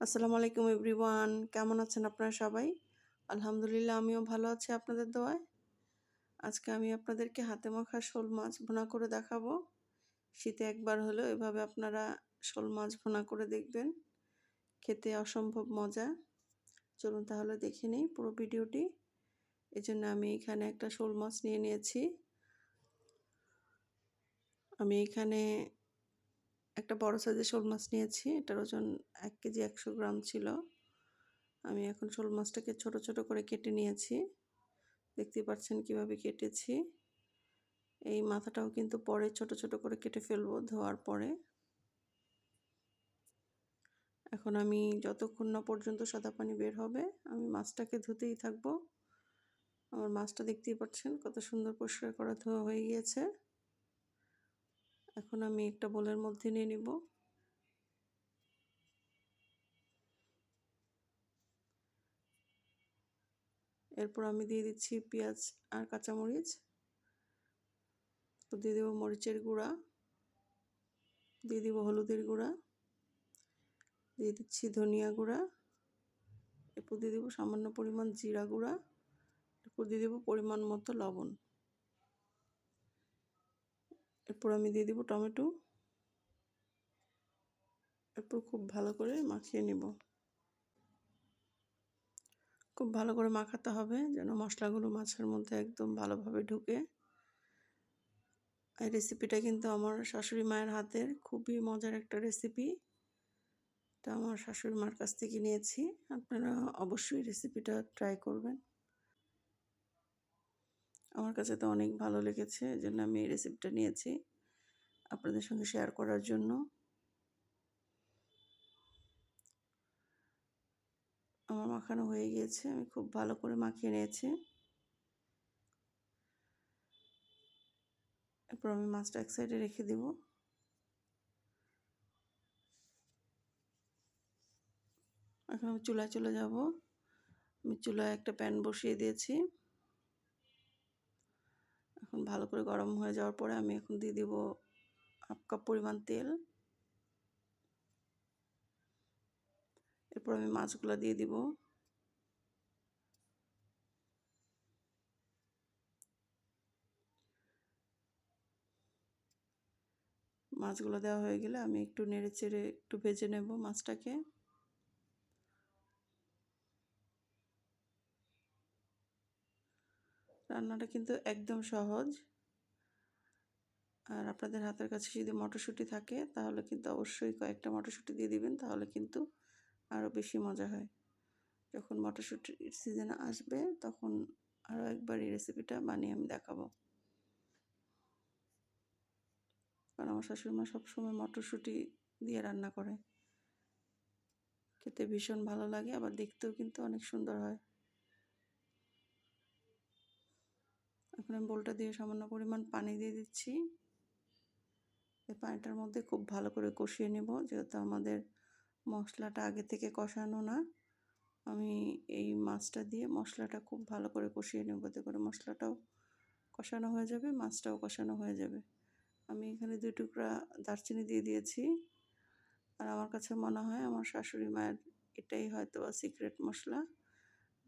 আসসালামু আলাইকুম এভরিওয়ান। কেমন আছেন আপনারা সবাই? আলহামদুলিল্লাহ, আমিও ভালো আছি আপনাদের দোয়ায়। আজকে আমি আপনাদেরকে হাতে মাখা শোল মাছ ভুনা করে দেখাবো। শীতে একবার হলেও এভাবে আপনারা শোল মাছ ভুনা করে দেখবেন। খেতে অসম্ভব মজা। চলুন তাহলে দেখে নিই পুরো ভিডিওটি। এই জন্য আমি এখানে একটা শোল মাছ নিয়ে নিয়েছি। আমি এখানে একটা বড় সাইজের শোল মাছ নিয়েছি। এটার ওজন এক কেজি একশো গ্রাম ছিল। আমি এখন শোল মাছটাকে ছোট ছোট করে কেটে নিয়েছি। দেখতে পাচ্ছেন কীভাবে কেটেছি। এই মাথাটাও কিন্তু পরে ছোট ছোট করে কেটে ফেলব ধোয়ার পরে। এখন আমি যতক্ষণ না পর্যন্ত সাদা পানি বের হবে, আমি মাছটাকে ধুতেই থাকব। আমার মাছটা দেখতেই পাচ্ছেন কত সুন্দর পরিষ্কার করা ধোয়া হয়ে গিয়েছে। এখন আমি একটা বোলের মধ্যে নিয়ে নিব। এরপর আমি দিয়ে দিচ্ছি পেঁয়াজ আর কাঁচামরিচ। তো দিয়ে দেবো মরিচের গুঁড়া। দিয়ে দিব হলুদের গুঁড়া। দিয়ে দিচ্ছি ধনিয়া গুঁড়া। এরপর দিয়ে দেবো সামান্য পরিমাণ জিরা গুঁড়া। এরপর দিয়ে দেবো পরিমাণ মতো লবণ। এরপর আমি দিয়ে দিব টমেটো। এরপর খুব ভালো করে মাখিয়ে নিব। খুব ভালো করে মাখাতে হবে যেন মশলাগুলো মাছের মধ্যে একদম ভালোভাবে ঢুকে। এই রেসিপিটা কিন্তু আমার শাশুড়ি মায়ের হাতের খুবই মজার একটা রেসিপি। এটা আমার শাশুড়ি মার কাছ থেকে নিয়েছি। আপনারা অবশ্যই রেসিপিটা ট্রাই করবেন। আমার কাছে তো অনেক ভালো লেগেছে এই জন্য আমি এই রেসিপিটা নিয়েছি আপনাদের সঙ্গে শেয়ার করার জন্য। আমার মাখানো হয়ে গিয়েছে, আমি খুব ভালো করে মাখিয়ে নিয়েছি। এরপর আমি মাছটা এক সাইডে রেখে দেব। এখন আমি চুলায় চলে যাব। আমি চুলায় একটা প্যান বসিয়ে দিয়েছি। এখন ভালো করে গরম হয়ে যাওয়ার পরে আমি এখন দিয়ে দিব হাফ কাপ পরিমাণ তেল। এরপর আমি মাছগুলো দিয়ে দিব। মাছগুলো দেওয়া হয়ে গেলে আমি একটু নেড়ে চেড়ে একটু ভেজে নেব মাছটাকে। রান্নাটা কিন্তু একদম সহজ। আর আপনাদের হাতের কাছে যদি মটরশুঁটি থাকে, তাহলে কিন্তু অবশ্যই কয়েকটা মটরশুঁটি দিয়ে দিবেন, তাহলে কিন্তু আরও বেশি মজা হয়। যখন মটরশুঁটির সিজন আসবে, তখন আরও একবার এই রেসিপিটা বানিয়ে আমি দেখাবো। কারণ আমার শাশুড়িমা সবসময় মটরশুঁটি দিয়ে রান্না করে। খেতে ভীষণ ভালো লাগে, আবার দেখতেও কিন্তু অনেক সুন্দর হয়। এখন আমি বোলটা দিয়ে সামান্য পরিমাণ পানি দিয়ে দিচ্ছি। এই পানিটার মধ্যে খুব ভালো করে কষিয়ে নেব, যেহেতু আমাদের মশলাটা আগে থেকে কষানো না। আমি এই মাছটা দিয়ে মশলাটা খুব ভালো করে কষিয়ে নেব, এতে করে মশলাটাও কষানো হয়ে যাবে, মাছটাও কষানো হয়ে যাবে। আমি এখানে দুই টুকরা দারচিনি দিয়ে দিয়েছি। আর আমার কাছে মনে হয় আমার শাশুড়ি মায়ের এটাই হয়তো সিক্রেট মশলা,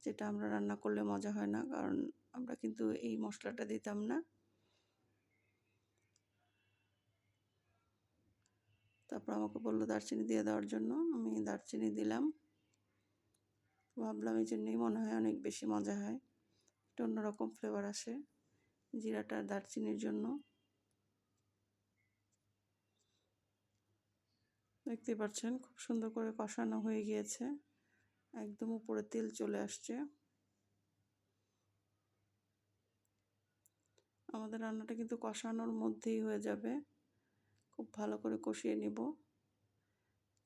যেটা আমরা রান্না করলে মজা হয় না, কারণ আমরা কিন্তু এই মশলাটা দিতাম না। তারপর আমাকে বলল দারচিনি দিয়ে দেওয়ার জন্য। আমি দারচিনি দিলাম। ভাবলাম এই জন্যই মনে হয় অনেক বেশি মজা হয়। একটা অন্যরকম ফ্লেভার আসে জিরাটা দারচিনির জন্য। দেখতে পাচ্ছেন খুব সুন্দর করে কষানো হয়ে গিয়েছে। একদম উপরে তেল চলে আসছে। আমাদের রান্নাটা কিন্তু কষানোর মধ্যেই হয়ে যাবে। খুব ভালো করে কষিয়ে নিব।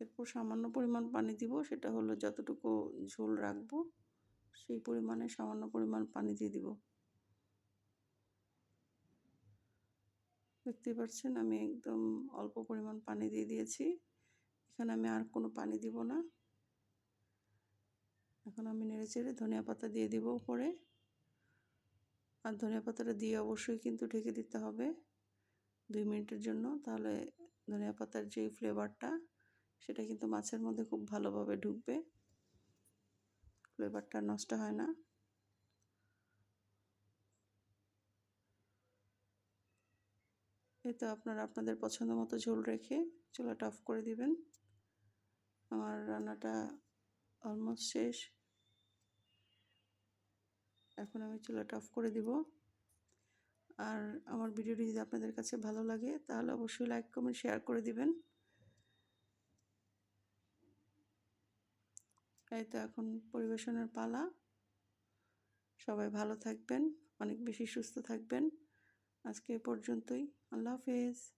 এরপর সামান্য পরিমাণ পানি দিব, সেটা হলো যতটুকু ঝোল রাখব, সেই পরিমাণে সামান্য পরিমাণ পানি দিয়ে দিব। দেখতে পাচ্ছেন, আমি একদম অল্প পরিমাণ পানি দিয়ে দিয়েছি। এখানে আমি আর কোনো পানি দিব না। এখন আমি নেড়ে চেড়ে ধনিয়া পাতা দিয়ে দিব উপরে। আর ধনিয়া পাতাটা দিয়ে অবশ্যই কিন্তু ঢেকে দিতে হবে। দুই মিনিটের জন্য। তাহলে ধনিয়া পাতার যে ফ্লেভারটা, সেটা কিন্তু মাছের মধ্যে খুব ভালোভাবে ঢুকবে। ফ্লেভারটা নষ্ট হয় না। এই তো আপনারা আপনাদের পছন্দ মতো ঝোল রেখে চুলাটা অফ করে দিবেন। আমার রান্নাটা অলমোস্ট শেষ। এখন আমি চুলাটা অফ করে দিব। আর আমার ভিডিওটি যদি আপনাদের কাছে ভালো লাগে, তাহলে অবশ্যই লাইক কমেন্ট শেয়ার করে দিবেন। এই তো এখন পরিবেশনের পালা। সবাই ভালো থাকবেন, অনেক বেশি সুস্থ থাকবেন। আজকে এ পর্যন্তই। আল্লাহ হাফেজ।